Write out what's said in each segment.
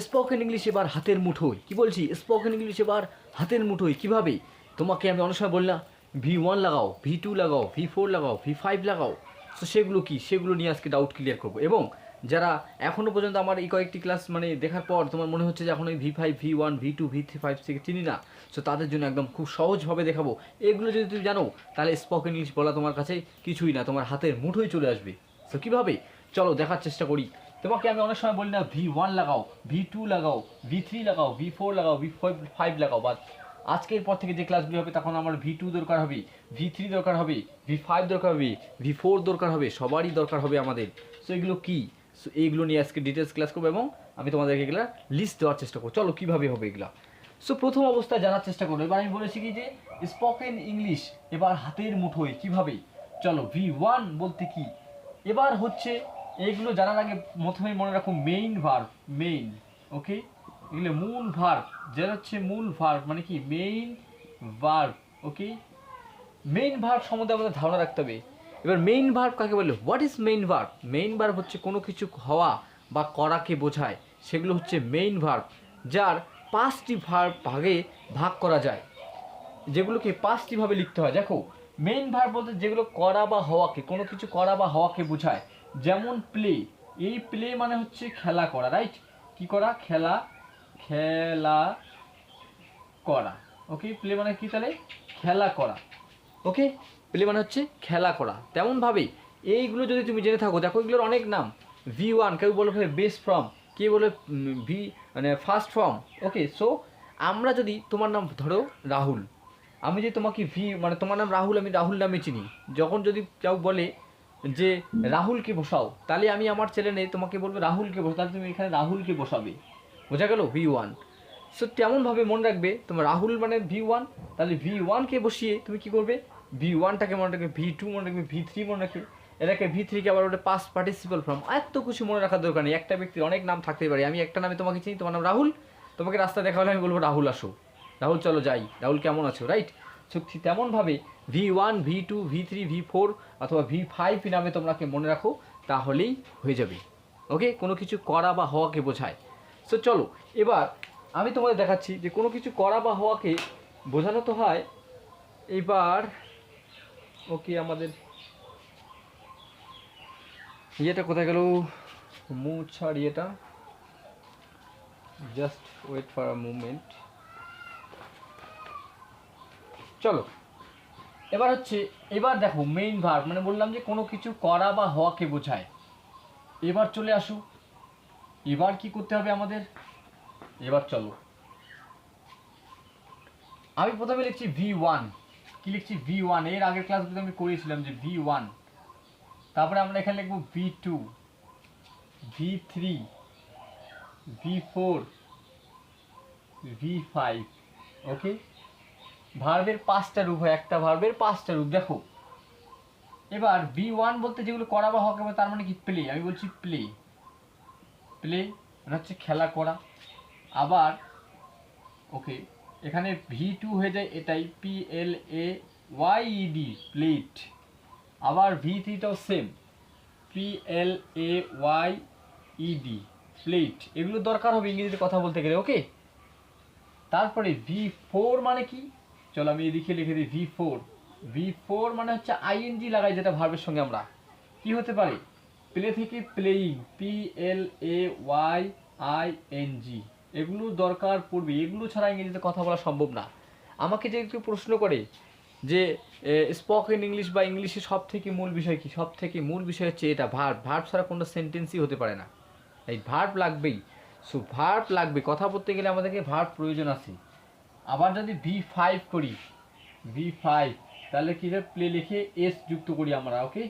Spoken English এবার হাতের মুঠোয়। কি বলছি? স্পোকেন ইংলিশ এবার হাতের মুঠোয়। কীভাবে? তোমাকে আমি অনেক সময় বললাম ভি ওয়ান লাগাও ভি টু লাগাও ভি ফোর লাগাও ভি ফাইভ লাগাও। তো সেগুলো কি? সেগুলো নিয়ে আজকে ডাউট ক্লিয়ার করব। এবং যারা এখনও পর্যন্ত আমার এই কয়েকটি ক্লাস মানে দেখার পর তোমার মনে হচ্ছে যে এখন ওই V five V one V two V three five থেকে চিনি না সো তাদের জন্য একদম খুব সহজভাবে দেখাবো। এগুলো যদি তুমি জানো, তাহলে স্পোকেন ইংলিশ বলা তোমার কাছে কিছুই না, তোমার হাতের মুঠোয় চলে আসবে। সো কীভাবে? চলো দেখার চেষ্টা করি। তোমাকে আমি অনেক সময় বলি না ভি ওয়ান লাগাও ভি টু লাগাও ভি থ্রি লাগাও ভি ফোর লাগাও ভি ফাইভ লাগাও বা আজকের পর থেকে যে ক্লাসগুলো হবে, তখন আমার ভি টু দরকার হবে ভি থ্রি দরকার হবে ভি ফাইভ দরকার হবে ভি ফোর দরকার হবে, সবারই দরকার হবে আমাদের। সো এগুলো কী? সো এইগুলো নিয়ে আজকে ডিটেলস ক্লাস করব এবং আমি তোমাদেরকে এগুলো লিস্ট দেওয়ার চেষ্টা করব। চলো, কীভাবে হবে এগুলো? সো প্রথম অবস্থায় জানার চেষ্টা করব। এবার আমি বলেছি কি যে স্পোকেন ইংলিশ এবার হাতের মুঠোয় কীভাবে? চলো ভি ওয়ান বলতে কি? এবার হচ্ছে এইগুলো জানার আগে প্রথমে মনে রাখো মেইন ভার্ব মেইন ওকে এগুলো মূল ভার্ব যেটা হচ্ছে মূল ভার্ব মানে কি? Main verb okay main verb সম্বন্ধে আমাদের ধারণা রাখতে হবে। এবার মেইন ভার্ব কাকে বলে? What is main verb main verb হচ্ছে কোনো কিছু হওয়া বা করাকে বোঝায়। সেগুলো হচ্ছে মেইন ভার্ব যার পাঁচটি ভার্ব ভাগে ভাগ করা যায়। যেগুলোকে পাঁচটি ভাবে লিখতে হয়। দেখো মেইন ভার্ব বলতে যেগুলো করা বা হওয়াকে, কোনো কিছু করা বা হওয়াকে বোঝায়। যেমন প্লে এই প্লে মানে হচ্ছে খেলা করা রাইট কি করা? খেলা খেলা করা ওকে প্লে মানে কি তাহলে? খেলা করা ওকে প্লে মানে হচ্ছে খেলা করা। তেমনভাবে এইগুলো যদি তুমি জেনে থাকো, দেখো এগুলোর অনেক নাম। ভি ওয়ান কেউ বলে বেস্ট ফর্ম কে বলে ভি মানে ফার্স্ট ফর্ম ওকে সো আমরা যদি তোমার নাম, ধরো রাহুল, আমি যে তোমাকে ভি মানে তোমার নাম রাহুল, আমি রাহুল নামে চিনি। যখন যদি কেউ বলে যে রাহুলকে বসাও, তাহলে আমি আমার ছেলে নেই, তোমাকে বলব রাহুলকে বসাও, তাহলে তুমি এখানে রাহুলকে বসাবে। বোঝা গেল? ভি ওয়ান সো তেমনভাবে মনে রাখবে, তোমার রাহুল মানে ভি ওয়ান তাহলে ভি ওয়ানকে বসিয়ে তুমি কি করবে? ভি ওয়ানটাকে মনে রাখবে ভি টু মনে রাখবে ভি থ্রি মনে রাখবে। এটাকে ভি থ্রিকে আবার ওটা পাস্ট পার্টিসিপাল ফর্ম এত কিছু মনে রাখার দরকার নেই। একটা ব্যক্তির অনেক নাম থাকতে পারে। আমি একটা নামে তোমাকে চিনি, তোমার নাম রাহুল। তোমাকে রাস্তা দেখা হলে আমি বলব, রাহুল, আসো। রাহুল, চলো, যাই। রাহুল, কেমন আছো? রাইট ঠিক তেমনভাবে V one V two V three V four অথবা ভি ফাইভ নামে তোমরাকে মনে রাখো, তাহলেই হয়ে যাবে। ওকে কোনো কিছু করা বা হওয়াকে বোঝায়। সো চলো, এবার আমি তোমাদের দেখাচ্ছি যে কোনো কিছু করা বা হওয়াকে বোঝানো তো হয়। এবার ওকে আমাদের ইয়েটা কোথায় গেল? মুছার ইয়েটা। Just wait for a moment চলো। এবার হচ্ছে, এবার দেখো মেইন ভার্ব মানে বললাম যে কোনো কিছু করা বা হওয়াকে বোঝায়। এবার চলে আসো। এবার কি করতে হবে আমাদের? এবার চলো। আমি প্রথমে লিখছি ভি ওয়ান কি লিখছি? ভি ওয়ানের আগের ক্লাসগুলো আমি করিয়েছিলাম যে ভি ওয়ান তারপরে আমরা এখানে লিখব V two V three V four V five okay ভার্বের পাঁচটা রূপ হয়, একটা ভার্বের পাঁচটা রূপ, দেখো। এবার বি ওয়ান বলতে যেগুলো করা বা হওয়া তার মানে কি? প্লে, আমি বলছি প্লে। প্লে মানে হচ্ছে খেলা করা। আবার, ওকে, এখানে ভি টু হয়ে যায় এটাই, P L A Y D, played. আবার V থ্রিটাও same, P L A Y E D played. এগুলো দরকার হবে ইংরেজিতে কথা বলতে গেলে, ওকে? তারপরে ভি ফোর মানে কি? চলো আমি এদিকে লিখে দিই ভি ফোর ভি ফোর মানে হচ্ছে আইএনজি লাগাই যেটা ভার্বের সঙ্গে আমরা। কি হতে পারে? প্লে থেকে playing P L A Y I N G এগুলো দরকার পড়বে। এগুলো ছাড়া ইংরেজিতে কথা বলা সম্ভব না। আমাকে যে একটু প্রশ্ন করে যে স্পোকেন ইংলিশ বা ইংলিশে সব থেকে মূল বিষয় কি? সব থেকে মূল বিষয় হচ্ছে এটা ভার্ব ভার্ব ছাড়া কোনো সেন্টেন্সই হতে পারে না। এই ভার্ব লাগবেই। সো ভার্ব লাগবে। কথা বলতে গেলে আমাদেরকে ভার্ব প্রয়োজন আছে। আবার যদি ভি ফাইভ করি ভি ফাইভ তাহলে কী প্লে লিখে এস যুক্ত করি আমরা ওকে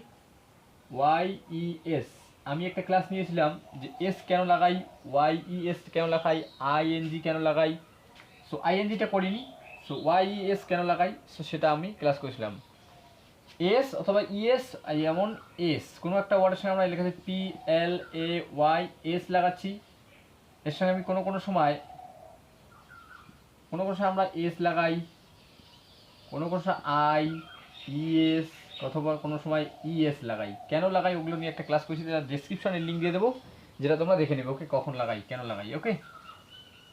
ওয়াই ই এস আমি একটা ক্লাস নিয়েছিলাম যে এস কেন লাগাই ওয়াই ই এস কেন লাগাই আই এন জি কেন লাগাই? সো আই এন জিটা করিনি সো ওয়াই ই এস কেন লাগাই? সো সেটা আমি ক্লাস করেছিলাম। এস অথবা ইএস যেমন এস কোনো একটা ওয়ার্ডের সঙ্গে আমরা লেখাচ্ছি P L A Y S লাগাচ্ছি। এর সঙ্গে আমি কোনো কোনো সময় কোনো কোনো সময় আমরা এস লাগাই, কোনো কোনো সময় আই ইএস অথবা কোনো সময় ইএস লাগাই। কেন লাগাই? ওগুলো নিয়ে একটা ক্লাস করেছি, যেটা ডেসক্রিপশনে লিঙ্ক দিয়ে দেবো, যেটা তোমরা দেখে নেবে ওকে কখন লাগাই, কেন লাগাই ওকে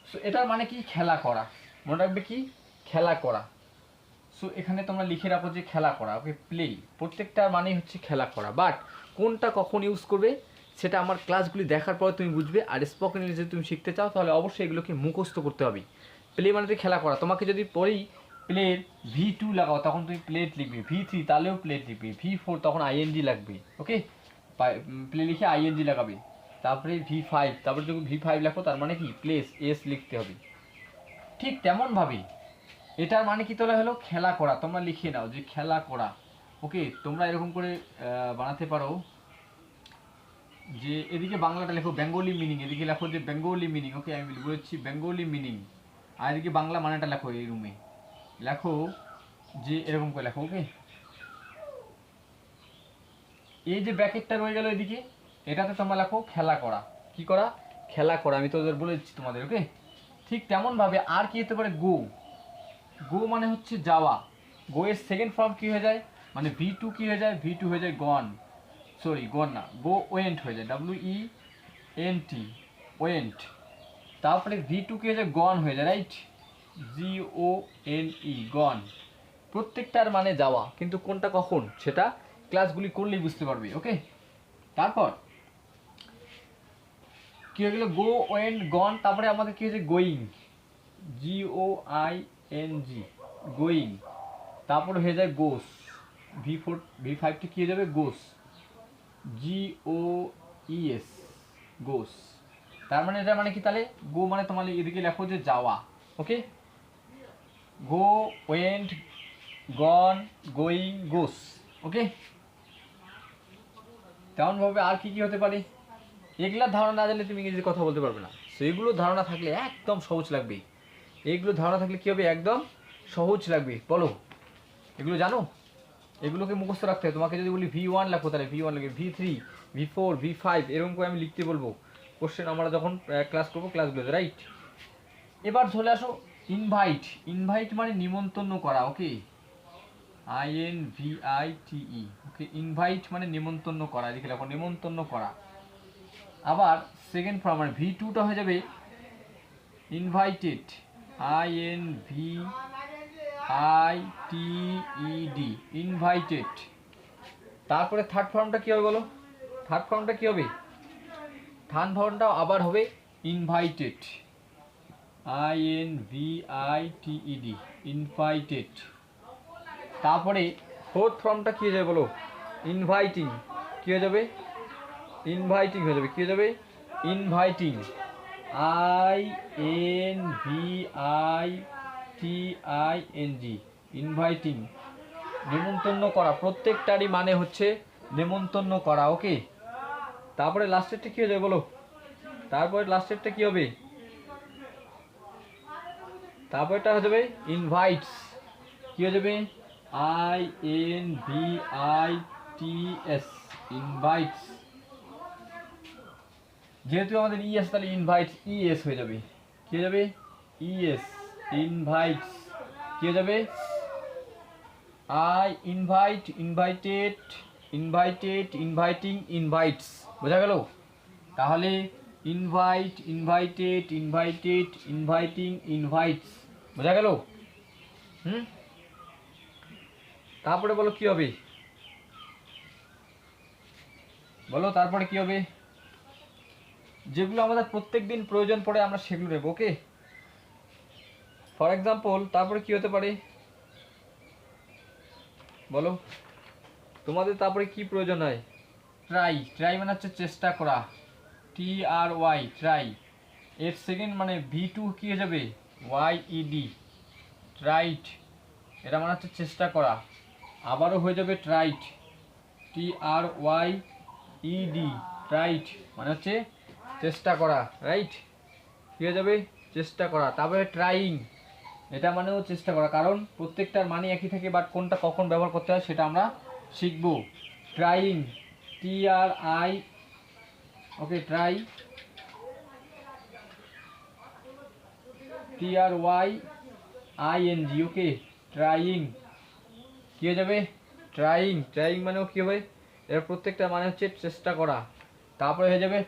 সো এটার মানে কি? খেলা করা। মনে রাখবে কি? খেলা করা। সো এখানে তোমরা লিখে রাখো যে খেলা করা ওকে প্লে প্রত্যেকটার মানেই হচ্ছে খেলা করা। বাট কোনটা কখন ইউজ করবে? সেটা আমার ক্লাসগুলি দেখার পরে তুমি বুঝবে, আর স্পোকেন ইংলিশ যদি তুমি শিখতে চাও, তাহলে অবশ্যই এগুলোকে মুখস্থ করতে হবে। প্লে মানে খেলা করা। তোমাকে যদি পরেই প্লের ভি টু লাগাও, তখন তুমি প্লেট লিখবে। ভি থ্রি তাহলেও প্লেট লিখবে। ভি ফোর তখন আইএনজি লাগবে ওকে প্লে লিখে আইএনজি লাগাবে। তারপরে ভি ফাইভ তারপরে যখন ভি ফাইভ লেখো, তার মানে কি? প্লেস এস লিখতে হবে। ঠিক তেমনভাবে এটার মানে কি তোলা হলো খেলা করা। তোমরা লিখিয়ে নাও যে খেলা করা ওকে তোমরা এরকম করে বানাতে পারো যে এদিকে বাংলাটা লেখো, বেঙ্গলি মিনিং এদিকে লেখো যে বেঙ্গলি মিনিং ওকে আমি বলেছি বেঙ্গলি মিনিং আর এদিকে বাংলা মানেটা লেখো এই রুমে লেখো যে এরকম করে লেখো ওকে এই যে ব্র্যাকেটটা রয়ে গেল এদিকে, এটাতে তোমরা লেখো খেলা করা। কি করা? খেলা করা, আমি তোদের বলে দিচ্ছি তোমাদের ওকে ঠিক তেমনভাবে আর কি হতে পারে? গো গো মানে হচ্ছে যাওয়া। গো এর সেকেন্ড ফর্ম কি হয়ে যায়? মানে ভি টু কি হয়ে যায়? ভি টু হয়ে যায় গন সরি গন না গো ওয়েন্ট হয়ে যায় W E N T went তারপরে ভি টু কি হয়ে যায় গন হয়ে যায় right G O N E gone প্রত্যেকটার মানে যাওয়া, কিন্তু কোনটা কখন, সেটা ক্লাসগুলি করলেই বুঝতে পারবে ওকে তারপর, কি হয়ে গেল? গো ওয়েন গন তারপরে আমাদের কি হয়েছে? Going G O I N G going তারপর হয়ে যায় গোস ভি ফোর ভি ফাইভটি কী হয়ে যাবে? গোস জি ও ইএস গোস তার মানে এটা মানে কি তাহলে? গো মানে তোমার এদিকে লেখো যে যাওয়া okay go went gone going goes okay তেমনভাবে আর কি কি হতে পারে? এগুলোর ধারণা না জানলে তুমি ইংরেজিতে কথা বলতে পারবে না। সেইগুলোর ধারণা থাকলে একদম সহজ লাগবে। এইগুলো ধারণা থাকলে কী হবে? একদম সহজ লাগবে। বলো, এগুলো জানো? এগুলোকে মুখস্থ রাখতে হবে। তোমাকে যদি বলি ভি ওয়ান লেখো তাহলে ভি ওয়ান লাগবে V three V four V five এরকম করে আমি লিখতে বলব। কোশ্চেন আমরা যখন ক্লাস করব ক্লাসগুলোতে রাইট এবার চলে আসো ইনভাইট ইনভাইট মানে নিমন্ত্রণ করা okay I N V I E okay invite মানে নিমন্ত্রণ করা এদিকে লেখো নিমন্ত্রণ করা। আবার সেকেন্ড ফর্ম মানে ভি টুটা হয়ে যাবে invited I N V I T E D invited তারপরে থার্ড ফর্মটা কী হবে বলো? থার্ড ফর্মটা কী হবে? থার্ড ফর্মটা আবার হবে invited I N V I T E D invited তারপরে ফোর্থ ফর্মটা কী হয়ে যাবে বলো? ইনভাইটিং কী হয়ে যাবে? ইনভাইটিং হয়ে যাবে। কী হয়ে যাবে? Inviting I N V I T I N G inviting নেমন্তন্ন করা, প্রত্যেকটারই মানে হচ্ছে নেমন্তন্ন করা ওকে তারপরে লাস্টেরটা কী হয়ে যাবে বলো? তারপরে লাস্টেরটা কী হবে? তারপরটা হয়ে যাবে ইনভাইটস কী হয়ে যাবে? I N V I T S invites যেহেতু আমাদের ইএস তাহলে ইনভাইট ইএস হয়ে যাবে। কি হয়ে যাবে? ইএস ইনভাইটস কি হয়ে যাবে? I invite invited invited inviting invites বোঝা গেল? তাহলে invite invited invited inviting invites বোঝা গেল? হুম? তারপরে বলো কি হবে? বলো তারপরে কি হবে? যেগুলো আমাদের প্রত্যেক দিন প্রয়োজন পড়ে আমরা সেগুলো নেব, ওকে? ফর এক্সাম্পল তারপরে কি হতে পারে? বলো। তোমাদের তারপরে কি প্রয়োজন হয়? ট্রাই ট্রাই মানে হচ্ছে চেষ্টা করা। টি আর ওয়াই ট্রাই এর সেকেন্ড মানে ভি টু কী হয়ে যাবে? ওয়াই ইডি ট্রাইট এটা মানে হচ্ছে চেষ্টা করা। আবারও হয়ে যাবে tried T R Y E D tried মানে হচ্ছে চেষ্টা করা রাইট কী হয়ে যাবে? চেষ্টা করা। তারপরে ট্রাইং এটা মানেও চেষ্টা করা। কারণ প্রত্যেকটার মানে একই থাকে বাট কোনটা কখন ব্যবহার করতে হয় সেটা আমরা শিখব। Trying T R I okay try T R Y I N G okay trying কী হয়ে যাবে? ট্রাইং ট্রাইং মানেও কী হবে? এর প্রত্যেকটা মানে হচ্ছে চেষ্টা করা। তারপরে হয়ে যাবে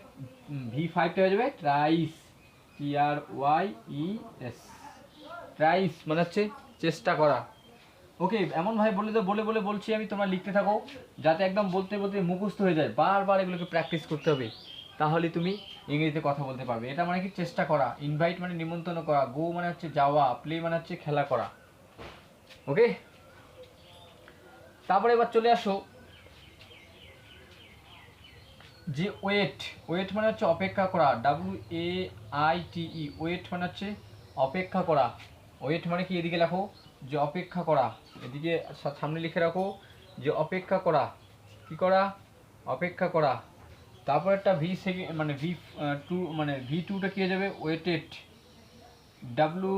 ভি ফাইভটা হয়ে যাবে tries T R Y E S tries মানে হচ্ছে চেষ্টা করা। ওকে, এমন ভাই বলে বলে বলে বলছি আমি, তোমরা লিখতে থাকো, যাতে একদম বলতে বলতে মুখস্থ হয়ে যায়। বারবার এগুলোকে প্র্যাকটিস করতে হবে। তাহলে তুমি ইংরেজিতে কথা বলতে পারবে। এটা মানে কি? চেষ্টা করা। ইনভাইট মানে নিমন্ত্রণ করা। গো মানে হচ্ছে যাওয়া। প্লে মানে হচ্ছে খেলা করা। ওকে? তারপরে এবার চলে আসো। যে ওয়েট ওয়েট মানে হচ্ছে অপেক্ষা করা। W A I T E wait মানে হচ্ছে অপেক্ষা করা। ওয়েট মানে কি? এদিকে লেখো যে অপেক্ষা করা, এদিকে সামনে লিখে রাখো, যে অপেক্ষা করা। কি করা? অপেক্ষা করা। তারপর একটা ভি সেকেন্ড মানে ভি টু মানে ভি টুটা কি যাবে? Waited W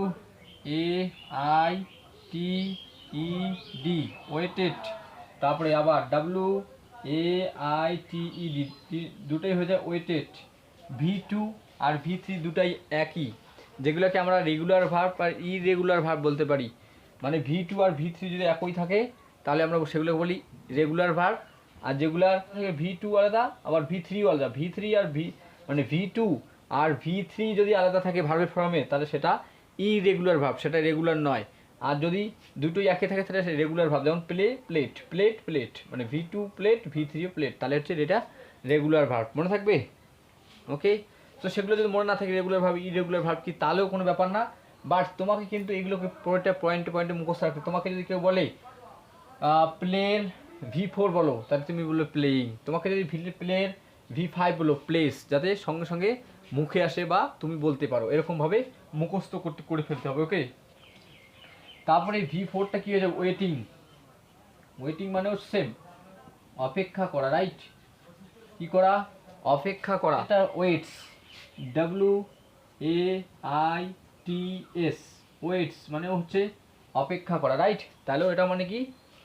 A I T E D waited তারপরে আবার W A I T E D দুটোই হয়ে যায় ওয়েটেড ভি টু আর ভি থ্রি দুটাই একই, যেগুলোকে আমরা রেগুলার ভার্ব আর ইরেগুলার ভার্ব বলতে পারি। মানে ভি টু আর ভি থ্রি যদি একই থাকে, তাহলে আমরা সেগুলো বলি রেগুলার ভার্ব আর যেগুলার ভি টু আলাদা, আবার ভি থ্রিও আলাদা। ভি থ্রি আর ভি মানে ভি টু আর ভি থ্রি যদি আলাদা থাকে ভার্বের ফর্মে তাহলে সেটা ইরেগুলার ভাব সেটা রেগুলার নয়। আর যদি দুটোই একে থাকে, তাহলে রেগুলার ভাব যেমন প্লে প্লেট প্লেট প্লেট মানে ভি টু প্লেট ভি থ্রিও প্লেট তাহলে হচ্ছে এটা রেগুলার ভার্ব মনে থাকবে? ওকে তো সেগুলো যদি মনে না থাকে রেগুলার ভাব ইরেগুলার ভাব কি, তাহলেও কোনো ব্যাপার না। বাট তোমাকে কিন্তু এগুলোকে পুরোটা পয়েন্টে পয়েন্টে মুখস্থ রাখতে তোমাকে যদি কেউ বলে প্লেন ভি ফোর বলো, তাহলে তুমি বলো প্লেয়িং তোমাকে যদি প্লেয়ের ভি ফাইভ বলো প্লেস যাতে সঙ্গে সঙ্গে মুখে আসে বা তুমি বলতে পারো। এরকমভাবে মুখস্থ করতে, করে ফেলতে হবে ওকে তারপরে ভি ফোরটা কী হয়ে যাবে? ওয়েটিং ওয়েটিং মানেও সেম অপেক্ষা করা রাইট কি করা? অপেক্ষা করা। এটা waits W A I T S waits মানে হচ্ছে অপেক্ষা করা রাইট তাহলেও এটা মানে কি?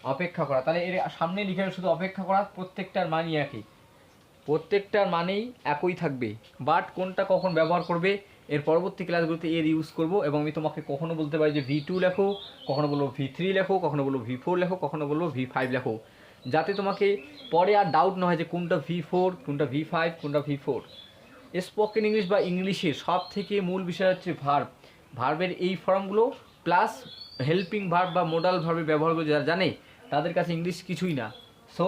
অপেক্ষা করা। তাহলে এর সামনে লিখে শুধু অপেক্ষা করা, প্রত্যেকটার মানই একই। প্রত্যেকটার মানেই একই থাকবে। বাট কোনটা কখন ব্যবহার করবে, এর পরবর্তী ক্লাসগুলোতে এর ইউজ করব এবং আমি তোমাকে কখনো বলতে পারি যে ভি টু লেখো, কখনো বলব ভি থ্রি লেখো, কখনো বলব ভি ফোর লেখো, কখনো বলব ভি ফাইভ লেখো। যাতে তোমাকে পরে আর ডাউট না হয় যে কোনটা ভি ফোর কোনটা ভি ফাইভ কোনটা ভি ফোর স্পোকেন ইংলিশ বা ইংলিশে সব থেকে মূল বিষয় হচ্ছে ভার্ব ভার্বের এই ফর্মগুলো প্লাস হেল্পিং ভার্ব বা মোডাল ভার্বের ব্যবহারগুলো যারা জানে, তাদের কাছে ইংলিশ কিছুই না। সো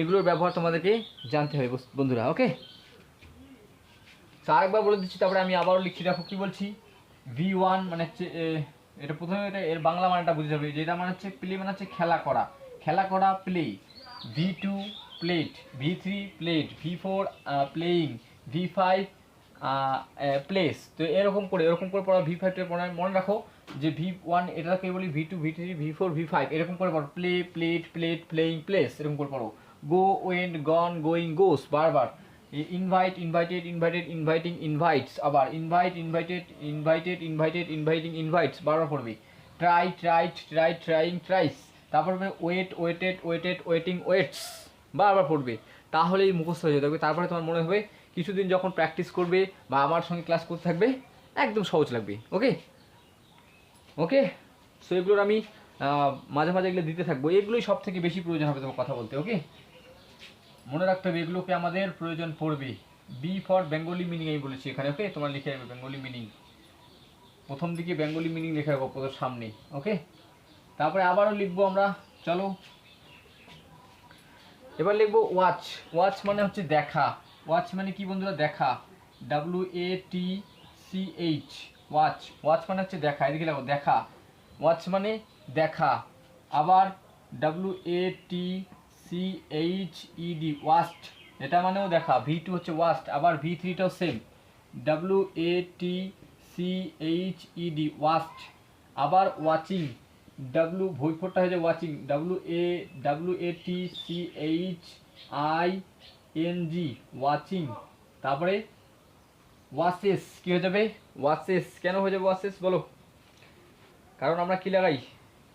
এগুলোর ব্যবহার তোমাদেরকে জানতে হবে বন্ধুরা ওকে তো আরেকবার বলে দিচ্ছি, তারপরে আমি আবারও লিখছি, দেখো কী বলছি? ভি ওয়ান মানে হচ্ছে এটা প্রথমে এটা, এর বাংলা মানেটা বুঝতে হবে যেটা মানে হচ্ছে প্লে মানে হচ্ছে খেলা করা। খেলা করা play V two played V three played V four playing V five plays তো এরকম করে এরকম করে পড়া ভি ফাইভটা পড়া মনে রাখো যে ভি ওয়ান এটাকে বলি V two V three V four V five এরকম করে পড়ো play played played playing plays এরকম করে পড়ো go went gone going goes বারবার। Invite invited invited inviting invites আবার invite invited invited invited inviting invites বারবার পড়বে। Try tried try trying tries তারপর wait waited waited waiting waits বারবার পড়বে। তাহলেই মুখস্থ হয়ে যাবে। তারপরে তোমার মনে হবে কিছুদিন যখন প্র্যাকটিস করবে বা আমার সঙ্গে ক্লাস করতে থাকবে, একদম সহজ লাগবে ওকে ওকে সো এগুলোর আমি মাঝে মাঝে এগুলো দিতে থাকব। এগুলোই সব থেকে বেশি প্রয়োজন হবে তোমার কথা বলতে ওকে মনে রাখতে হবে এগুলোকে আমাদের প্রয়োজন পড়বে। বি ফর বেঙ্গলি মিনিং আমি বলেছি এখানে ওকে তোমার লিখে রাখবে বেঙ্গলি মিনিং প্রথম দিকে বেঙ্গলি মিনিং লেখা রাখব প্রথম সামনে ওকে তারপরে আবারও লিখব আমরা, চলো। এবার লিখব ওয়াচ ওয়াচ মানে হচ্ছে দেখা। ওয়াচ মানে কি বন্ধুরা? দেখা। W A T C H watch watch মানে হচ্ছে দেখা। এদিকে লেখো দেখা। ওয়াচ মানে দেখা। আবার W A T C H E D watched এটা মানেও দেখা। ভি টু হচ্ছে ওয়াস্ট আবার V থ্রিটাও same W A T C H E D watched আবার ওয়াচিং ডাব্লু ভৈফোরটা হয়ে যায় watching W A W A T C H I N G watching তারপরে ওয়াসেস কী হয়ে যাবে? ওয়াসেস কেন হয়ে যাবে ওয়াসেস বলো। কারণ আমরা কি লাগাই?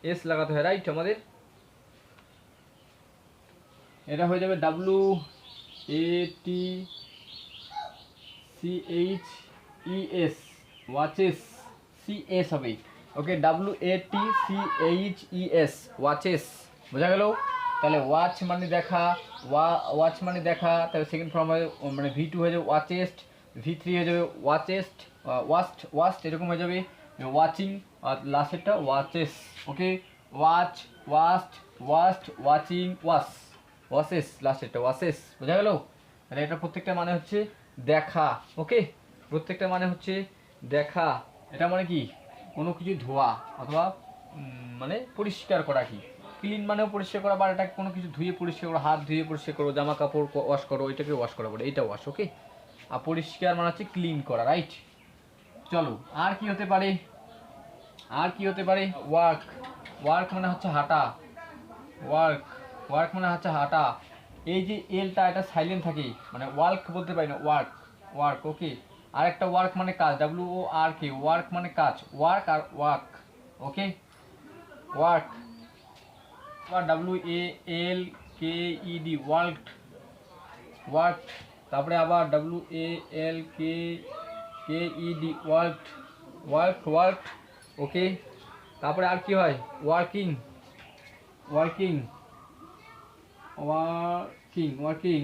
এস লাগাতে হয় রাইট আমাদের? এটা হয়ে যাবে W A T C H E S watches C S হবে। Okay W A T C H E S watches বোঝা গেল? তাহলে ওয়াচ মানে দেখা ওয়া ওয়াচ মানে দেখা, তাহলে সেকেন্ড ফর্ম হয়ে মানে ভি টু হয়ে যাবে ওয়াচেস্ট ভি থ্রি হয়ে যাবে ওয়াচেস্ট ওয়াস্ট ওয়াস্ট এরকম হয়ে যাবে ওয়াচিং আর লাস্টেরটা watches okay watch watched watched watching wash washes লাস্টেরটা washes বোঝা গেল? তাহলে এটা প্রত্যেকটা মানে হচ্ছে দেখা ওকে প্রত্যেকটা মানে হচ্ছে দেখা, এটা মানে কি? কোনো কিছু ধোয়া, অথবা মানে পরিষ্কার করা কি? ক্লিন মানেও পরিষ্কার করা বা এটা কোনো কিছু ধুয়ে পরিষ্কার করো, হাত ধুয়ে পরিষ্কার করো জামা কাপড় ওয়াশ করো এটাকে ওয়াশ করা বলে এইটা ওয়াশ ওকে আর পরিষ্কার মানে হচ্ছে ক্লিন করা রাইট চলো, আর কি হতে পারে? আর কি হতে পারে? ওয়ার্ক ওয়ার্ক মানে হচ্ছে হাঁটা ওয়ার্ক ওয়ার্ক মানে হচ্ছে হাঁটা। এই যে এলটা এটা সাইলেন্ট থাকে মানে ওয়ার্ক বলতে পারি না ওয়ার্ক ওয়ার্ক ওকে আর একটা ওয়ার্ক মানে কাজ W O R K work মানে কাজ ওয়ার্ক আর ওয়ার্ক ওকে ওয়ার্ক আবার W A L K E D work work তারপরে আবার W A L K K E D work work work okay তারপরে আর কি হয় working working working working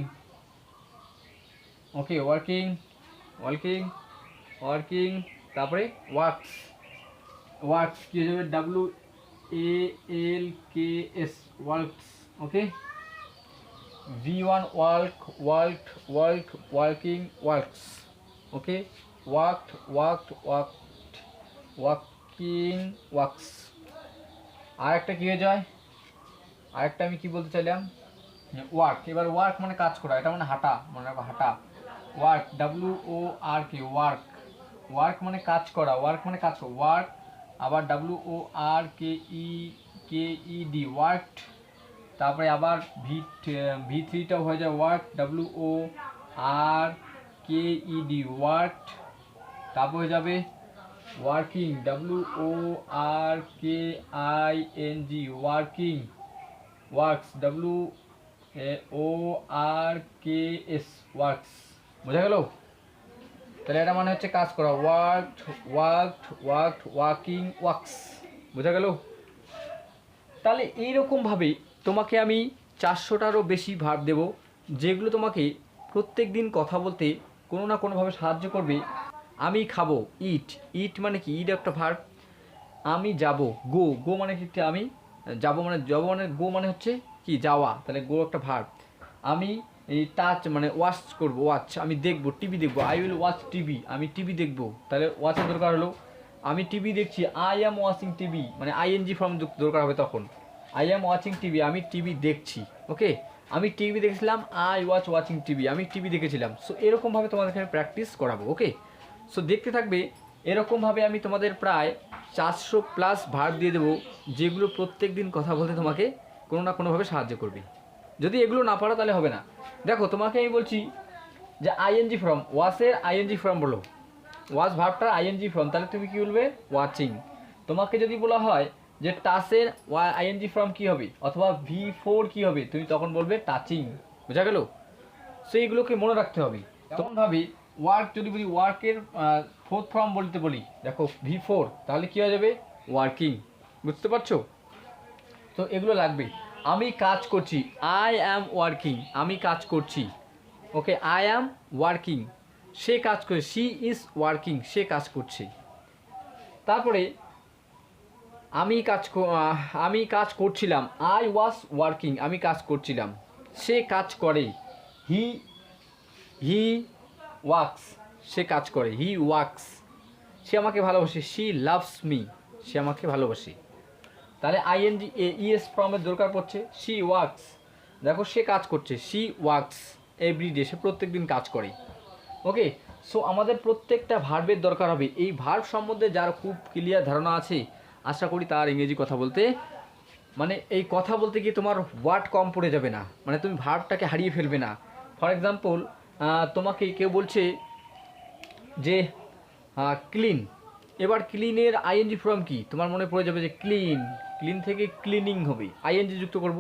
okay working working working তারপরে works works কি হয়ে যাবে W A L K S works okay V one work work work working works okay worked worked worked working works আর একটা কী হয়ে যায়? আরেকটা আমি কি বলতে চাইলাম? ওয়ার্ক এবার ওয়ার্ক মানে কাজ করা, এটা মানে হাঁটা, মনে হাঁটা। Work W O R K work work মানে কাজ করা ওয়ার্ক মানে কাজ করা। ওয়ার্ক আবার W O R K E K E D work তারপরে আবার ভি ভি থ্রিটাও হয়ে যায় work W O R K E D work তারপর হয়ে যাবে working W O R K I N G working works W O R K S works বোঝা গেল? তাহলে এটা মানে হচ্ছে কাজ করা। Work worked worked working works বোঝা গেল? তাহলে এইরকমভাবে তোমাকে আমি চারশোটারও বেশি ভাব দেব, যেগুলো তোমাকে প্রত্যেক দিন কথা বলতে কোনো না কোনোভাবে সাহায্য করবে। আমি খাব ইট ইট মানে কি? ইট একটা ভার্ব আমি যাব গো গো মানে কি? আমি যাব মানে যাব মানে গো মানে হচ্ছে কি? যাওয়া। তাহলে গো একটা ভার্ব আমি এই টাচ মানে ওয়াচ করব ওয়াচ আমি দেখব টিভি দেখব আই উইল ওয়াচ টিভি আমি টিভি দেখব। তাহলে ওয়াচের দরকার হলো, আমি টিভি দেখছি আই অ্যাম ওয়াচিং টিভি মানে আইএনজি ফর্ম দরকার হবে তখন। আই অ্যাম ওয়াচিং টিভি আমি টিভি দেখছি ওকে আমি টিভি দেখেছিলাম আই ওয়াচ ওয়াচিং টিভি আমি টিভি দেখেছিলাম। সো এরকমভাবে তোমাদেরকে আমি প্র্যাকটিস করাবো ওকে সো দেখতে থাকবে, এরকমভাবে আমি তোমাদের প্রায় চারশো প্লাস ভার দিয়ে দেবো, যেগুলো প্রত্যেক দিন কথা বলতে তোমাকে কোনো না কোনোভাবে সাহায্য করবে। যদি এগুলো না পারো তাহলে হবে না। দেখো, তোমাকে আমি বলছি যে আইএনজি ফর্ম ওয়াসের আইএনজি ফর্ম বলো। ওয়াচ ভার্বটার আইএনজি ফর্ম তাহলে তুমি কী বলবে? ওয়াচিং। তোমাকে যদি বলা হয় যে ওয়া আইএনজি ফর্ম কি হবে, অথবা ভি ফোর কী হবে, তুমি তখন বলবে টাচিং বোঝা গেল? সো এইগুলোকে মনে রাখতে হবে। তেমনভাবে ওয়ার্ক যদি বলি ওয়ার্কের ফোর্থ ফর্ম বলতে বলি, দেখো ভি ফোর তাহলে কী হয়ে যাবে? ওয়ার্কিং বুঝতে পারছ? তো এগুলো লাগবে আমি কাজ করছি। আই অ্যাম ওয়ার্কিং আমি কাজ করছি। ওকে আই অ্যাম ওয়ার্কিং সে কাজ করে শি ইজ ওয়ার্কিং সে কাজ করছে। তারপরে আমি কাজ আমি কাজ করছিলাম। আই ওয়াজ ওয়ার্কিং আমি কাজ করছিলাম। সে কাজ করে। হি হি ওয়ার্কস সে কাজ করে। হি ওয়ার্কস সে আমাকে ভালোবাসে। শি লাভস মি সে আমাকে ভালোবাসে। তাহলে আইএনজি এ ইএস ফর্মের দরকার পড়ছে শি ওয়ার্কস দেখো, সে কাজ করছে শি ওয়ার্কস এভরিডে সে প্রত্যেক দিন কাজ করে ওকে সো আমাদের প্রত্যেকটা ভার্বের দরকার হবে। এই ভার্ব সম্বন্ধে যার খুব ক্লিয়ার ধারণা আছে, আশা করি তার ইংরেজি কথা বলতে মানে এই কথা বলতে গিয়ে তোমার ওয়ার্ড কম পড়ে যাবে না। মানে তুমি ভার্বটাকে হারিয়ে ফেলবে না। ফর এক্সাম্পল তোমাকে কেউ বলছে যে ক্লিন এবার ক্লিনের আইএনজি ফর্ম কি? তোমার মনে পড়ে যাবে যে ক্লিন ক্লিন থেকে ক্লিনিং হবে আইএনজি যুক্ত করব।